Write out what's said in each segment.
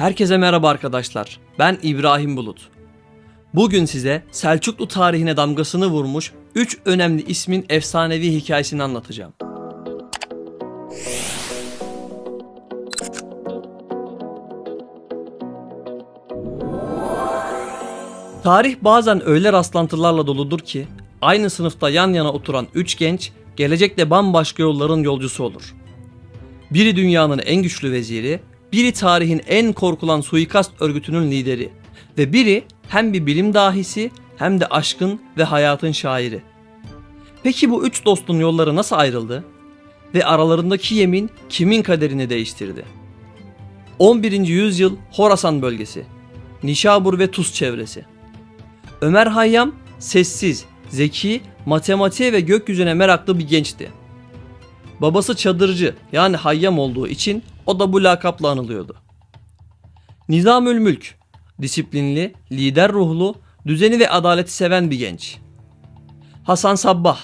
Herkese merhaba arkadaşlar. Ben İbrahim Bulut. Bugün size Selçuklu tarihine damgasını vurmuş 3 önemli ismin efsanevi hikayesini anlatacağım. Tarih bazen öyle rastlantılarla doludur ki aynı sınıfta yan yana oturan 3 genç gelecekte bambaşka yolların yolcusu olur. Biri dünyanın en güçlü veziri, biri tarihin en korkulan suikast örgütünün lideri ve biri hem bir bilim dahisi hem de aşkın ve hayatın şairi. Peki bu üç dostun yolları nasıl ayrıldı? Ve aralarındaki yemin kimin kaderini değiştirdi? 11. yüzyıl Horasan bölgesi, Nişabur ve Tuz çevresi. Ömer Hayyam sessiz, zeki, matematiğe ve gökyüzüne meraklı bir gençti. Babası çadırcı yani hayyam olduğu için o da bu lakapla anılıyordu. Nizamül Mülk, disiplinli, lider ruhlu, düzeni ve adaleti seven bir genç. Hasan Sabbah,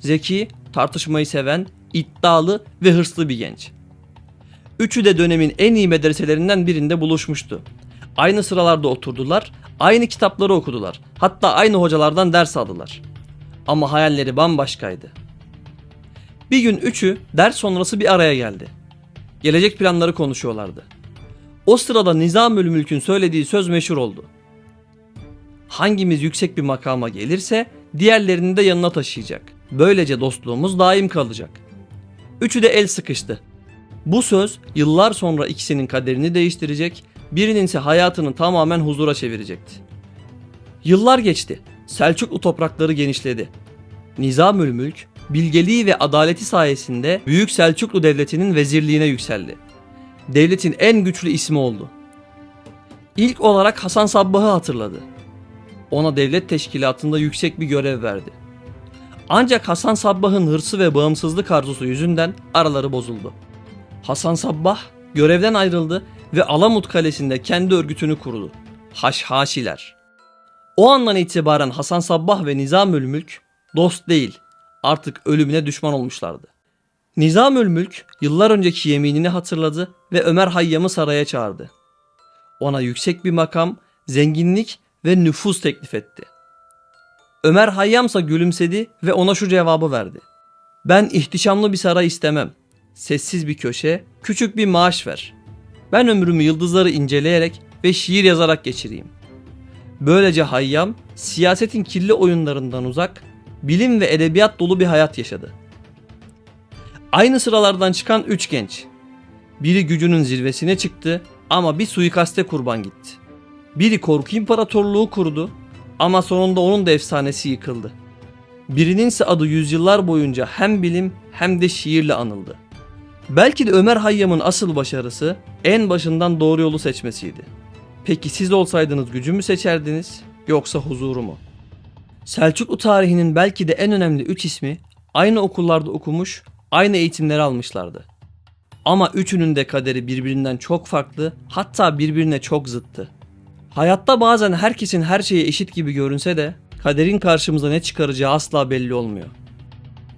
zeki, tartışmayı seven, iddialı ve hırslı bir genç. Üçü de dönemin en iyi medreselerinden birinde buluşmuştu. Aynı sıralarda oturdular, aynı kitapları okudular. Hatta aynı hocalardan ders aldılar. Ama hayalleri bambaşkaydı. Bir gün üçü ders sonrası bir araya geldi. Gelecek planları konuşuyorlardı. O sırada Nizamül Mülk'ün söylediği söz meşhur oldu. Hangimiz yüksek bir makama gelirse diğerlerini de yanına taşıyacak. Böylece dostluğumuz daim kalacak. Üçü de el sıkıştı. Bu söz yıllar sonra ikisinin kaderini değiştirecek, birinin ise hayatını tamamen huzura çevirecekti. Yıllar geçti. Selçuklu toprakları genişledi. Nizamül Mülk, bilgeliği ve adaleti sayesinde Büyük Selçuklu Devleti'nin vezirliğine yükseldi. Devletin en güçlü ismi oldu. İlk olarak Hasan Sabbah'ı hatırladı. Ona devlet teşkilatında yüksek bir görev verdi. Ancak Hasan Sabbah'ın hırsı ve bağımsızlık arzusu yüzünden araları bozuldu. Hasan Sabbah görevden ayrıldı ve Alamut Kalesi'nde kendi örgütünü kurdu. Haşhaşiler. O andan itibaren Hasan Sabbah ve Nizamül Mülk dost değil, artık ölümüne düşman olmuşlardı. Nizamül Mülk yıllar önceki yeminini hatırladı ve Ömer Hayyam'ı saraya çağırdı. Ona yüksek bir makam, zenginlik ve nüfuz teklif etti. Ömer Hayyamsa gülümsedi ve ona şu cevabı verdi. Ben ihtişamlı bir saray istemem. Sessiz bir köşe, küçük bir maaş ver. Ben ömrümü yıldızları inceleyerek ve şiir yazarak geçireyim. Böylece Hayyam siyasetin kirli oyunlarından uzak, bilim ve edebiyat dolu bir hayat yaşadı. Aynı sıralardan çıkan üç genç. Biri gücünün zirvesine çıktı ama bir suikaste kurban gitti. Biri korku imparatorluğu kurdu ama sonunda onun da efsanesi yıkıldı. Birinin ise adı yüzyıllar boyunca hem bilim hem de şiirle anıldı. Belki de Ömer Hayyam'ın asıl başarısı en başından doğru yolu seçmesiydi. Peki siz olsaydınız gücü mü seçerdiniz yoksa huzuru mu? Selçuklu tarihinin belki de en önemli üç ismi aynı okullarda okumuş, aynı eğitimleri almışlardı. Ama üçünün de kaderi birbirinden çok farklı, hatta birbirine çok zıttı. Hayatta bazen herkesin her şeye eşit gibi görünse de kaderin karşımıza ne çıkaracağı asla belli olmuyor.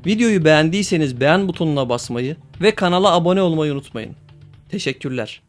Videoyu beğendiyseniz beğen butonuna basmayı ve kanala abone olmayı unutmayın. Teşekkürler.